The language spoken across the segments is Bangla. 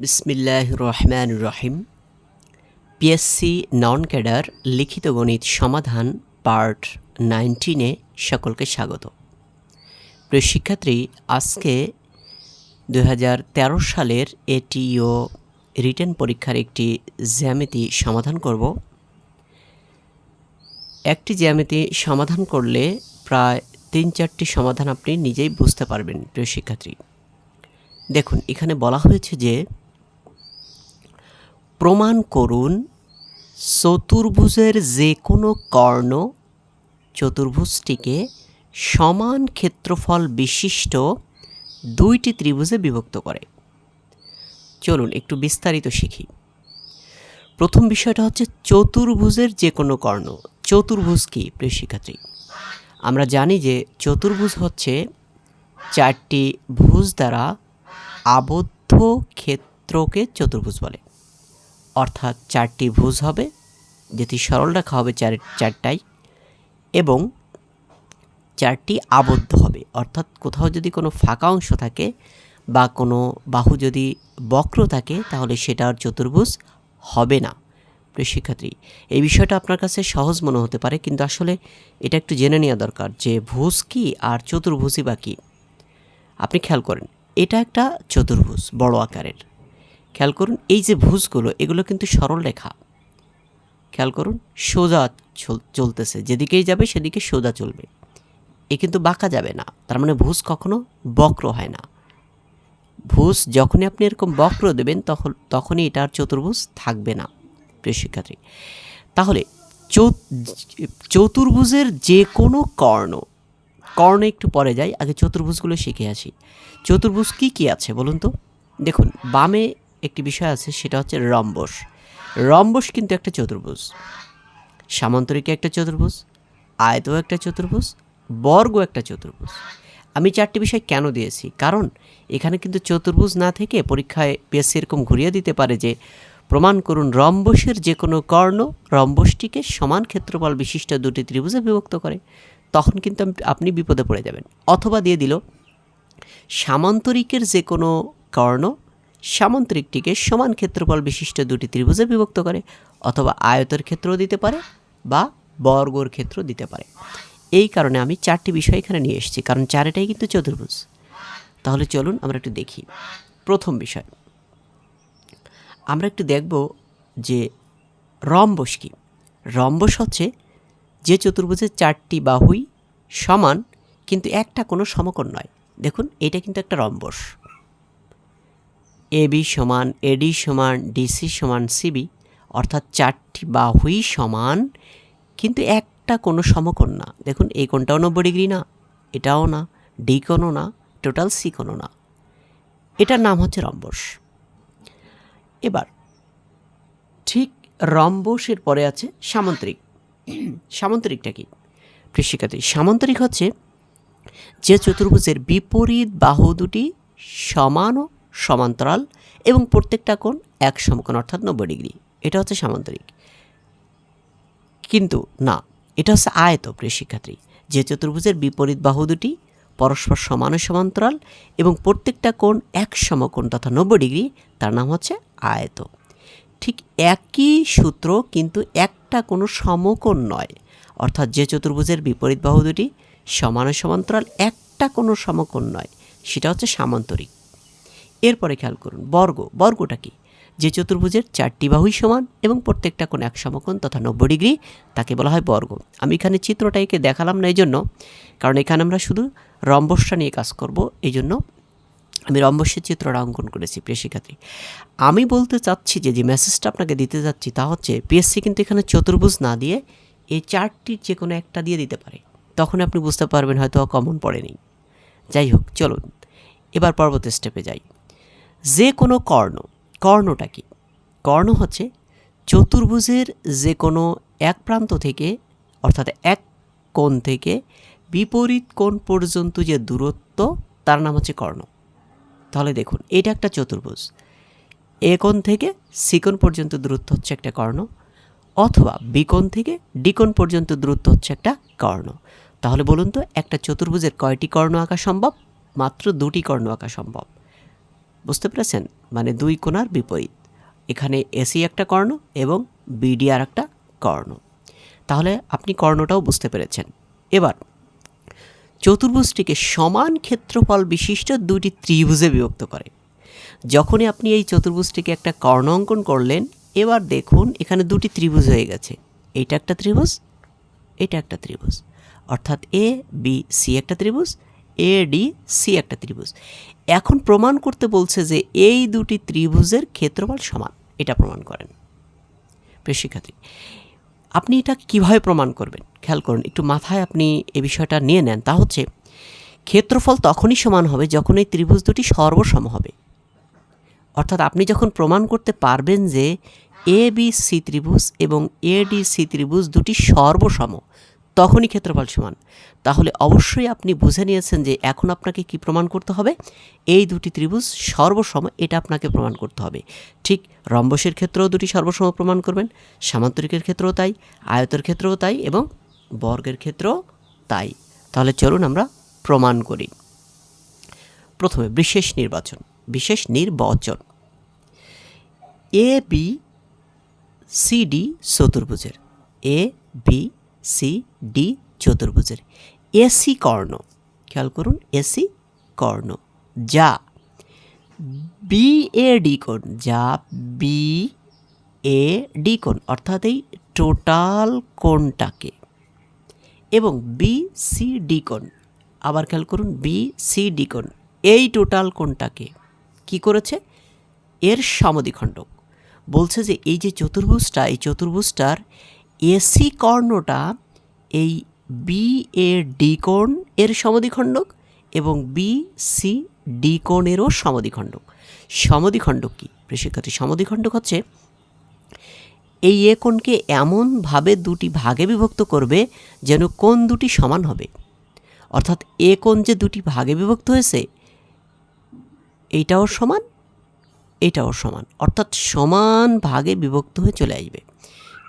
বিসমিল্লাহ রহমান রহিম। পিএসসি নন ক্যাডার লিখিত গণিত সমাধান পার্ট নাইনটিনে সকলকে স্বাগত। প্রিয় শিক্ষার্থী, আজকে দু হাজার তেরো সালের এটিও রিটার্ন পরীক্ষার একটি জ্যামিতি সমাধান করব। একটি জ্যামিতি সমাধান করলে প্রায় তিন চারটি সমাধান আপনি নিজেই বুঝতে পারবেন, প্রিয় শিক্ষার্থী। দেখুন, এখানে বলা হয়েছে যে প্রমাণ করুন, চতুর্ভুজের যে কোনো কর্ণ চতুর্ভুজটিকে সমান ক্ষেত্রফল বিশিষ্ট দুইটি ত্রিভুজে বিভক্ত করে। চলুন একটু বিস্তারিত শিখি। প্রথম বিষয়টা হচ্ছে চতুর্ভুজের যে কোনো কর্ণ। চতুর্ভুজ কি, প্রিয় শিক্ষার্থী? আমরা জানি যে চতুর্ভুজ হচ্ছে চারটি ভুজ দ্বারা আবদ্ধ ক্ষেত্রকে চতুর্ভুজ বলে। অর্থাৎ চারটি ভুজ হবে, যেটি সরল রেখা হবে চার চারটাই এবং চারটি আবদ্ধ হবে। অর্থাৎ কোথাও যদি কোনো ফাঁকা অংশ থাকে বা কোনো বাহু যদি বক্র থাকে, তাহলে সেটা আর চতুর্ভুজ হবে না। প্রিয় শিক্ষার্থী, এই বিষয়টা আপনার কাছে সহজ মনে হতে পারে, কিন্তু আসলে এটা একটু জেনে নেওয়া দরকার যে ভুজ কি আর চতুর্ভুজই বা কী। আপনি খেয়াল করেন, এটা একটা চতুর্ভুজ, বড় আকারের। খেয়াল করুন, এই যে ভুজগুলো, এগুলো কিন্তু সরল রেখা। খেয়াল করুন, সোজা চলতেছে, যেদিকেই যাবে সেদিকে সোজা চলবে। এ কিন্তু বাঁকা যাবে না, তার মানে ভুজ কখনো বক্র হয় না। ভুজ যখনই আপনি এরকম বক্র দেবেন, তখন, তখনই এটা আর চতুর্ভুজ থাকবে না, প্রিয় শিক্ষার্থী। তাহলে চতুর্ভুজের যে কোনো কর্ণ কর্ণ একটু পরে যাই, আগে চতুর্ভুজগুলো শিখে আসি। চতুর্ভুজ কী কী আছে বলুন তো? দেখুন, বামে একটি বিষয় আছে, সেটা হচ্ছে রম্বস। রম্বস কিন্তু একটা চতুর্ভুজ। সামান্তরিক একটা চতুর্ভুজ, আয়ত একটা চতুর্ভুজ, বর্গ একটা চতুর্ভুজ। আমি চারটি বিষয় কেন দিয়েছি? কারণ এখানে কিন্তু চতুর্ভুজ না থেকে পরীক্ষায় পিএসসি এরকম ঘুরিয়ে দিতে পারে যে, প্রমাণ করুন রম্বসের যে কোনো কর্ণ রম্বসটিকে সমান ক্ষেত্রফল বিশিষ্ট দুটি ত্রিভুজে বিভক্ত করে। তখন কিন্তু আপনি বিপদে পড়ে যাবেন। অথবা দিয়ে দিল, সামান্তরিকের যে কোনো কর্ণ সামান্তরিকটিকে সমান ক্ষেত্রফল বিশিষ্ট দুটি ত্রিভুজে বিভক্ত করে, অথবা আয়তের ক্ষেত্রও দিতে পারে বা বর্গর ক্ষেত্র দিতে পারে। এই কারণে আমি চারটি বিষয় এখানে নিয়ে এসেছি, কারণ চারটাই কিন্তু চতুর্ভুজ। তাহলে চলুন আমরা একটু দেখি। প্রথম বিষয়, আমরা একটু দেখব যে রম্বস কী। রম্বস হচ্ছে যে চতুর্ভুজের চারটি বাহুই সমান, কিন্তু একটা কোনো সমকোণ নয়। দেখুন, এটা কিন্তু একটা রম্বস। এ বি সমান এডি সমান ডিসি সমান সিবি অর্থাৎ চারটি বাহুই সমান, কিন্তু একটা কোনো সমকোণ না। দেখুন, এই কোণটাও নব্বই ডিগ্রি না, এটাও না, ডি কোনো না, টোটাল সি কোনো না। এটার নাম হচ্ছে রম্বস। এবার, ঠিক রম্বসের পরে আছে সামন্তরিক। সামন্তরিকটা কি? কৃষিকাতে সামন্তরিক হচ্ছে যে চতুর্ভুজের বিপরীত বাহু দুটি সমান ও সমান্তরাল এবং প্রত্যেকটা কোণ এক সমকোণ, অর্থাৎ নব্বই ডিগ্রি। এটা হচ্ছে সামান্তরিক। কিন্তু না, এটা হচ্ছে আয়ত প্রিয় শিক্ষার্থী। যে চতুর্ভুজের বিপরীত বাহু দুটি পরস্পর সমান সমান্তরাল এবং প্রত্যেকটা কোণ এক সমকোণ, তথা নব্বই ডিগ্রি, তার নাম হচ্ছে আয়ত ঠিক একই সূত্র কিন্তু একটা কোনো সমকোণ নয়। অর্থাৎ যে চতুর্ভুজের বিপরীত বাহু দুটি সমান সমান্তরাল, একটা কোনো সমকোণ নয়। সেটা হচ্ছে সামান্তরিক। এরপরে খেয়াল করুন, বর্গ। বর্গটা কি? যে চতুর্ভুজের চারটি বাহুই সমান এবং প্রত্যেকটা কোণ এক সমকোণ তথা নব্বই ডিগ্রি, তাকে বলা হয় বর্গ। আমি এখানে চিত্রটা একে দেখালাম না এই জন্য কারণ এখানে আমরা শুধু রম্বসটা নিয়ে কাজ করব এই জন্য আমি রম্বসের চিত্রটা অঙ্কন করেছি প্রিয় শিক্ষার্থী। আমি বলতে চাচ্ছি যে যে মেসেজটা আপনাকে দিতে যাচ্ছি তা হচ্ছে পিএসসি কিন্তু এখানে চতুর্ভুজ না দিয়ে এই চারটির যে কোনো একটা দিয়ে দিতে পারে। তখন আপনি বুঝতে পারবেন হয়তো কমন পড়েনি যাই হোক, চলুন। এবার পরবর্তী স্টেপে যাই। যে কোনো কর্ণ, কর্ণটা কি? কর্ণ হচ্ছে চতুর্ভুজের যে কোনো এক প্রান্ত থেকে, অর্থাৎ এক কোণ থেকে বিপরীত কোণ পর্যন্ত যে দূরত্ব, তার নাম হচ্ছে কর্ণ। তাহলে দেখুন, এটা একটা চতুর্ভুজ। এ কোণ থেকে সিকোণ পর্যন্ত দূরত্ব হচ্ছে একটা কর্ণ, অথবা বিকোণ থেকে ডিকোণ পর্যন্ত দূরত্ব হচ্ছে একটা কর্ণ। তাহলে বলুন তো, একটা চতুর্ভুজের কয়টি কর্ণ আঁকা সম্ভব? মাত্র দুটি কর্ণ আঁকা সম্ভব। বুঝতে পেরেছেন? মানে দুই কোণার বিপরীত। এখানে এসি একটা কর্ণ এবং বিডি আর একটা কর্ণ। তাহলে আপনি কর্ণটাও বুঝতে পেরেছেন। এবার, চতুর্ভুজটিকে সমান ক্ষেত্রফল বিশিষ্ট দুটি ত্রিভুজে বিভক্ত করে। যখনই আপনি এই চতুর্ভুজটিকে একটা কর্ণ অঙ্কন করলেন, এবার দেখুন এখানে দুটি ত্রিভুজ হয়ে গেছে। এইটা একটা ত্রিভুজ, এটা একটা ত্রিভুজ। অর্থাৎ এ বি সি একটা ত্রিভুজ এ ডি সি একটা ত্রিভুজ। এখন প্রমাণ করতে বলছে যে এই দুটি ত্রিভুজের ক্ষেত্রফল সমান। এটা প্রমাণ করেন। শিক্ষার্থী, আপনি এটা কীভাবে প্রমাণ করবেন? খেয়াল করুন, একটু মাথায় আপনি এ বিষয়টা নিয়ে নেন। তা হচ্ছে, ক্ষেত্রফল তখনই সমান হবে যখন এই ত্রিভুজ দুটি সর্বসম হবে। অর্থাৎ আপনি যখন প্রমাণ করতে পারবেন যে এ বি সি ত্রিভুজ এবং এ ডি সি ত্রিভুজ দুটি সর্বসম তখনই ক্ষেত্রফল সমান। তাহলে অবশ্যই আপনি বুঝে নিয়েছেন যে এখন আপনাকে কি প্রমাণ করতে হবে? এই দুটি ত্রিভুজ সর্বসম এটা আপনাকে প্রমাণ করতে হবে। ঠিক রম্বসের ক্ষেত্রেও দুটি সর্বসম প্রমাণ করবেন, সামান্তরিকের ক্ষেত্রেও তাই, আয়তের ক্ষেত্রেও তাই এবং বর্গের ক্ষেত্রেও তাই। তাহলে চলুন আমরা প্রমাণ করি। প্রথমে বিশেষ নির্বাচন বিশেষ নির্বাচন। এ বি সি ডি চতুর্ভুজের। এ বি সি ডি চতুর্ভুজের। এসি কর্ণ। খেয়াল করুন এসি কর্ণ। যা বি এ ডি কোণ, যা বি এ ডি কোণ, অর্থাৎ এই টোটাল কোণটাকে। এবং বি সি ডি কোণ, আবার খেয়াল করুন বি সি ডি কোণ, এই টোটাল কোণটাকে কি করেছে? এর সমদ্বিখণ্ডক। বলছে যে এই যে চতুর্ভুজটা, এই চতুর্ভুজটার এসি কর্ণটা এই বি এ ডি কোণ এর সমদ্বিখণ্ডক এবং বি সি ডি কোণেরও সমদ্বিখণ্ডক। সমদ্বিখণ্ডক কী? শিক্ষার্থী, সমদ্বিখণ্ডক হচ্ছে এই এ কোণকে এমনভাবে দুটি ভাগে বিভক্ত করবে যেন কোণ দুটি সমান হবে। অর্থাৎ এ কোণ যে দুটি ভাগে বিভক্ত হয়েছে, এইটাও সমান, এটাও সমান। অর্থাৎ সমান ভাগে বিভক্ত হয়ে চলে আসবে।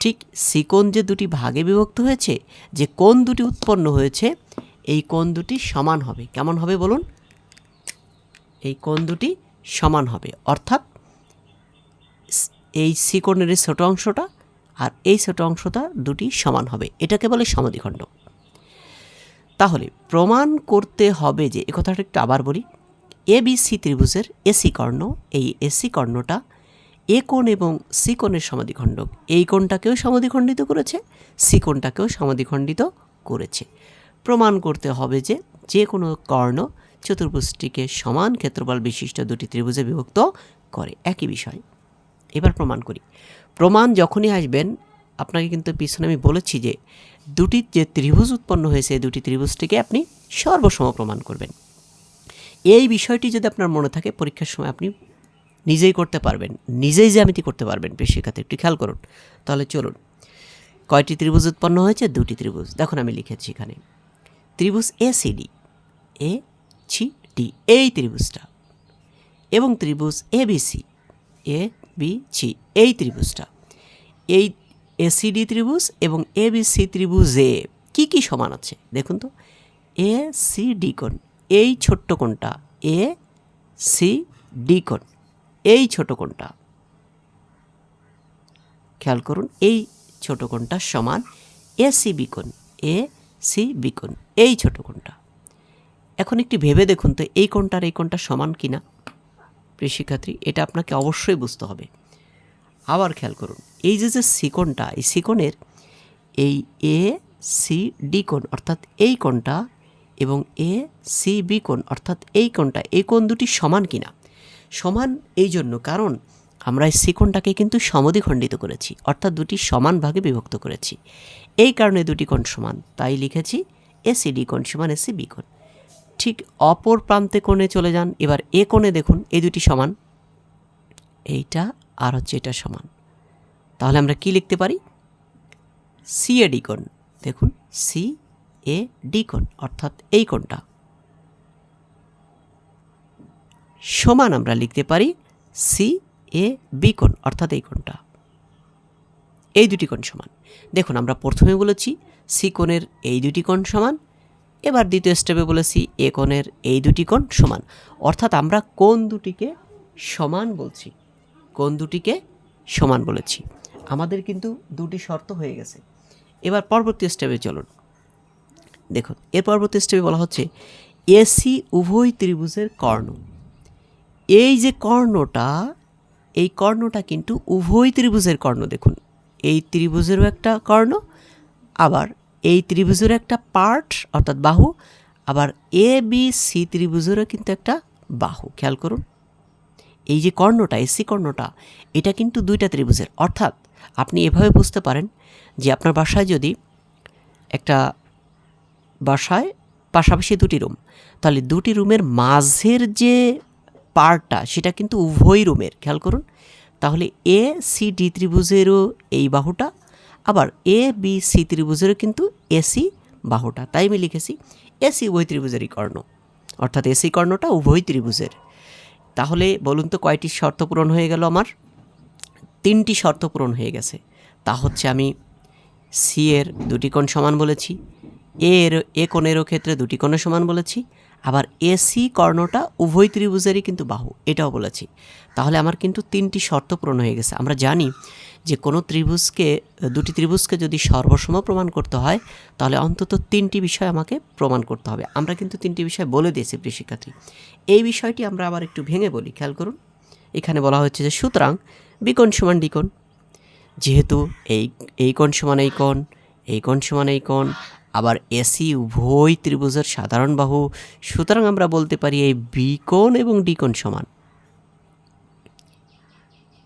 ঠিক সিকোণ যে দুটি ভাগে বিভক্ত হয়েছে, যে কোন দুটি উৎপন্ন হয়েছে, এই কোণ দুটি সমান হবে। কেমন হবে বলুন? এই কোণ দুটি সমান হবে। অর্থাৎ এই সিকোণের এই ছোট অংশটা আর এই ছোট অংশটা দুটি সমান হবে। এটাকে বলে সমদ্বিখণ্ড তাহলে প্রমাণ করতে হবে যে, এ কথাটা একটু আবার বলি। এ বি সি ত্রিভুজের এসি কর্ণ, এই এসি কর্ণটা এ কোণ এবং সি কোণের সমাধিখণ্ডক। এই কোণটাকেও সমাধিখণ্ডিত করেছে, সি কোণটাকেও সমাধিখণ্ডিত করেছে। প্রমাণ করতে হবে যে যে কোনো কর্ণ চতুর্ভুজটিকে সমান ক্ষেত্রফল বিশিষ্ট দুটি ত্রিভুজে বিভক্ত করে। একই বিষয়। এবার প্রমাণ করি। প্রমাণ যখনই আসবেন, আপনাকে কিন্তু পিছনে আমি বলেছি যে দুটি যে ত্রিভুজ উৎপন্ন হয়েছে দুটি ত্রিভুজটিকে আপনি সর্বসম প্রমাণ করবেন। এই বিষয়টি যদি আপনার মনে থাকে, পরীক্ষার সময় আপনি নিজেই করতে পারবেন, নিজেই জ্যামিতি করতে পারবেন শিক্ষার্থী একটু খেয়াল করুন। তাহলে চলুন। কয়টি ত্রিভুজ উৎপন্ন হয়েছে? দুটি ত্রিভুজ। দেখুন, আমি লিখেছি এখানে। ত্রিভুজ এ সি ডি এ ছি ডি এই ত্রিভুজটা। এবং ত্রিভুজ A B C A B C এই ত্রিভুজটা। এই এসিডি ত্রিভুজ এবং এ বি সি ত্রিভুজে কী কী সমান আছে? দেখুন তো। এ সি ডি কোণ। এই ছোট্ট কোণটা। এ সি ডি কোণ। এই ছোট কোণটা। খেয়াল করুন, এই ছোট কোণটা সমান এ সি বিকোণ এ সি বিকোণ এই ছোট কোণটা। এখন একটি ভেবে দেখুন তো, এই কোণটার এই কোণটা সমান কিনা প্রিয় শিক্ষার্থী, এটা আপনাকে অবশ্যই বুঝতে হবে। আবার খেয়াল করুন, এই যে যে সিকোণটা এই সিকোণের এই এ সি ডি কোণ, অর্থাৎ এই কোণটা এবং এ সি বি কোণ, অর্থাৎ এই কোণটা, এই কোণ দুটি সমান কিনা সমান এই জন্য কারণ আমরা এই সিকোণটাকে কিন্তু সমদ্বিখণ্ডিত করেছি, অর্থাৎ দুটি সমান ভাগে বিভক্ত করেছি। এই কারণে দুটি কোণ সমান, তাই লিখেছি এসি ডি কোণ সমান এসি বি কোণ। ঠিক অপর প্রান্তে কোণে চলে যান, এবার এ কোণে দেখুন, এই দুটি সমান, এইটা আর হচ্ছে এটা সমান। তাহলে আমরা কি লিখতে পারি? সি এ ডি কোণ, দেখুন সি এ ডি কোণ, অর্থাৎ এই কোণটা। সমান আমরা লিখতে পারি সি এ বি কোণ, অর্থাৎ এই কোণটা। এই দুটি কোণ সমান। দেখুন, আমরা প্রথমে বলেছি সি কোণের এই দুটি কোণ সমান, এবার দ্বিতীয় স্টেপে বলেছি এ কোণের এই দুটি কোণ সমান। অর্থাৎ আমরা কোণ দুটিকে সমান বলছি। কোন দুটিকে সমান বলেছি। আমাদের কিন্তু দুটি শর্ত হয়ে গেছে। এবার পরবর্তী স্টেপে চলুন। দেখুন, এর পরবর্তী স্টেপে বলা হচ্ছে এসি উভয় ত্রিভুজের কর্ণ। এই যে কর্ণটা, এই কর্ণটা কিন্তু উভয় ত্রিভুজের কর্ণ দেখুন। এই ত্রিভুজেরও একটা কর্ণ, আবার এই ত্রিভুজের একটা পার্ট অর্থাৎ বাহু, আবার এ বি সি ত্রিভুজেরও কিন্তু একটা বাহু। খেয়াল করুন, এই যে কর্ণটা এসি কর্ণটা, এটা কিন্তু দুইটা ত্রিভুজের। অর্থাৎ আপনি এভাবে বুঝতে পারেন যে আপনার বাসায় যদি একটা বাসায় পাশাপাশি দুটি রুম তাহলে দুটি রুমের মাঝের যে পার্টটা, সেটা কিন্তু উভয় রুমের, খেয়াল করুন। তাহলে এ সি ডি ত্রিভুজেরও এই বাহুটা, আবার এ বি সি ত্রিভুজেরও কিন্তু এসি বাহুটা, তাই আমি লিখেছি এসি উভয় ত্রিভুজেরই কর্ণ, অর্থাৎ এসি কর্ণটা উভয় ত্রিভুজের। তাহলে বলুন তো কয়টি শর্ত পূরণ হয়ে গেল আমার? তিনটি শর্ত পূরণ হয়ে গেছে। তা হচ্ছে আমি সি এর দুটি কোণ সমান বলেছি এ এর এ কোণেরও ক্ষেত্রে দুটি কোণের সমান বলেছি আবার এসি কর্ণটা উভয় ত্রিভুজেরই কিন্তু বাহু, এটাও বলেছি। তাহলে আমার কিন্তু তিনটি শর্ত পূরণ হয়ে গেছে। আমরা জানি যে কোনো ত্রিভুজকে, দুটি ত্রিভুজকে যদি সর্বসম প্রমাণ করতে হয়, তাহলে অন্তত তিনটি বিষয় আমাকে প্রমাণ করতে হবে। আমরা কিন্তু তিনটি বিষয় বলে দিয়েছি, প্রিয় শিক্ষার্থী। এই বিষয়টি আমরা আবার একটু ভেঙে বলি, খেয়াল করুন। এখানে বলা হচ্ছে যে সুতরাং বিকোণ সমান ডিকোণ যেহেতু এই এই কোণ সমান এই কোণ এই কোণ সমান এই কোণ আবার এসি উভয় ত্রিভুজের সাধারণ বাহু। সুতরাং আমরা বলতে পারি এই বিকোণ এবং ডিকোণ সমান।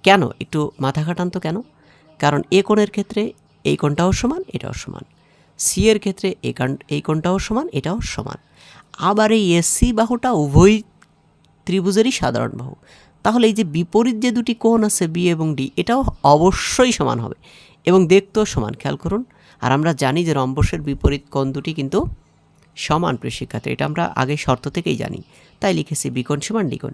কেন? একটু মাথা খাটান তো কেন? কারণ এ কোণের ক্ষেত্রে এই কোণটাও সমান, এটাও সমান। সি এর ক্ষেত্রে এই এই কোণটাও সমান, এটাও সমান। আবার এই এসি বাহুটা উভয় ত্রিভুজেরই সাধারণ বাহু। তাহলে এই যে বিপরীত যে দুটি কোণ আছে বি এবং ডি এটাও অবশ্যই সমান হবে এবং দেখতেও সমান। খেয়াল করুন আর আমরা জানি যে রম্বসের বিপরীত কোণ দুটি কিন্তু সমান প্রিয় শিক্ষার্থী এটা আমরা আগে শর্ত থেকেই জানি। তাই লিখেছি বিকোণ সমান ডিকোণ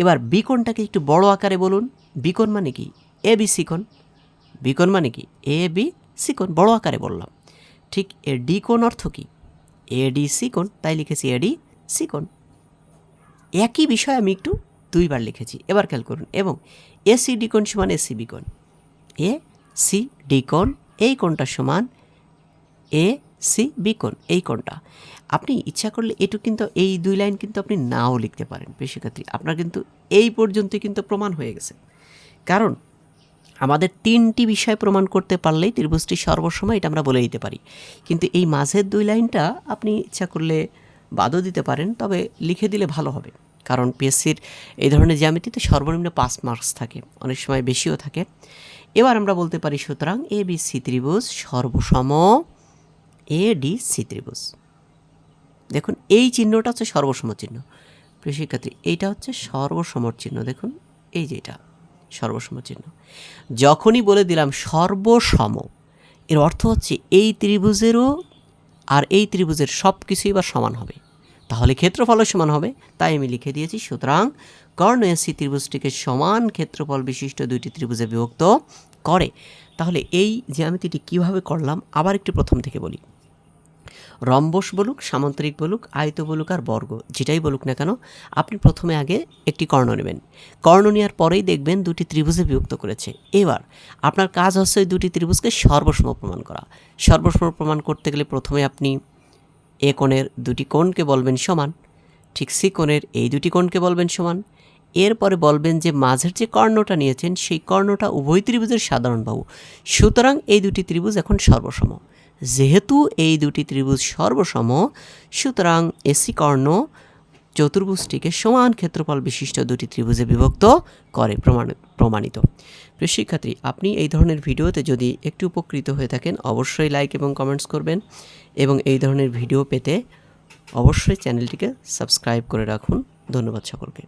এবার বিকোণটাকে একটু বড় আকারে বলুন। বিকোণ মানে কি? A B সিকোণ। বিকোণ মানে কি? এ বি সিকোণ, বড় আকারে বললাম। ঠিক এ ডি কোণ অর্থ কি? এ ডি সিকোণ, তাই লিখেছি এ ডি সিকোণ। একই বিষয় আমি একটু দুইবার লিখেছি। এবার খেয়াল করুন, এবং এ এসি ডিকোণ সমান এসি বিকোণ এ সি ডিকোণ এই কোণটা সমান এ সি বিকোণ এই কোণটা। আপনি ইচ্ছা করলে এটু কিন্তু, এই দুই লাইন কিন্তু আপনি নাও লিখতে পারেন পেশিক্ষেত্রী আপনার কিন্তু এই পর্যন্ত কিন্তু প্রমাণ হয়ে গেছে। কারণ আমাদের তিনটি বিষয় প্রমাণ করতে পারলেই ত্রিভুজটি সর্বসময় এটা আমরা বলে দিতে পারি। কিন্তু এই মাঝের দুই লাইনটা আপনি ইচ্ছা করলে বাদও দিতে পারেন, তবে লিখে দিলে ভালো হবে। কারণ পিএসসির এই ধরনের জ্যামিতিতে সর্বনিম্ন পাঁচ মার্কস থাকে, অনেক সময় বেশিও থাকে। এবার আমরা বলতে পারি সুতরাং এ বি সি ত্রিভুজ সর্বসম এ ডি সি ত্রিভুজ। দেখুন, এই চিহ্নটা হচ্ছে সর্বসম চিহ্ন। প্রিয় শিক্ষার্থী, এইটা হচ্ছে সর্বসমর চিহ্ন। দেখুন, এই যে এটা, সর্বসম চিহ্ন। যখনই বলে দিলাম সর্বসম, এর অর্থ হচ্ছে এই ত্রিভুজেরও আর এই ত্রিভুজের সব কিছুই বা সমান হবে। তাহলে ক্ষেত্রফলও সমান হবে। তাই আমি লিখে দিয়েছি, সুতরাং কর্ণ এসি ত্রিভুজটিকে সমান ক্ষেত্রফল বিশিষ্ট দুইটি ত্রিভুজে বিভক্ত করে। তাহলে এই জ্যামিতিটি কীভাবে করলাম, আবার একটু প্রথম থেকে বলি। রম্বস বলুক, সামান্তরিক বলুক, আয়ত বলুক আর বর্গ, যেটাই বলুক না কেন, আপনি প্রথমে আগে একটি কর্ণ নেবেন। কর্ণ নেওয়ার পরেই দেখবেন দুটি ত্রিভুজে বিভক্ত করেছে। এবার, আপনার কাজ হচ্ছে ওই দুটি ত্রিভুজকে সর্বসম প্রমাণ করা। সর্বসম প্রমাণ করতে গেলে প্রথমে আপনি এ কোণের দুটি কোণকে বলবেন সমান, ঠিক সি কোণের এই দুটি কোণকে বলবেন সমান। এরপরে বলবেন যে মাঝের যে কর্ণটা নিয়েছেন, সেই কর্ণটা উভয় ত্রিভুজের সাধারণ বাহু। সুতরাং এই দুটি ত্রিভুজ এখন সর্বসম। যেহেতু এই দুটি ত্রিভুজ সর্বসম, সুতরাং এসি কর্ণ চতুর্ভুজটিকে সমান ক্ষেত্রফল বিশিষ্ট দুটি ত্রিভুজে বিভক্ত করে প্রমাণ প্রমাণিত। প্রিয় শিক্ষার্থী, আপনি এই ধরনের ভিডিওতে যদি একটু উপকৃত হয়ে থাকেন, অবশ্যই লাইক এবং কমেন্টস করবেন এবং এই ধরনের ভিডিও পেতে অবশ্যই চ্যানেলটিকে সাবস্ক্রাইব করে রাখুন। ধন্যবাদ সকলকে।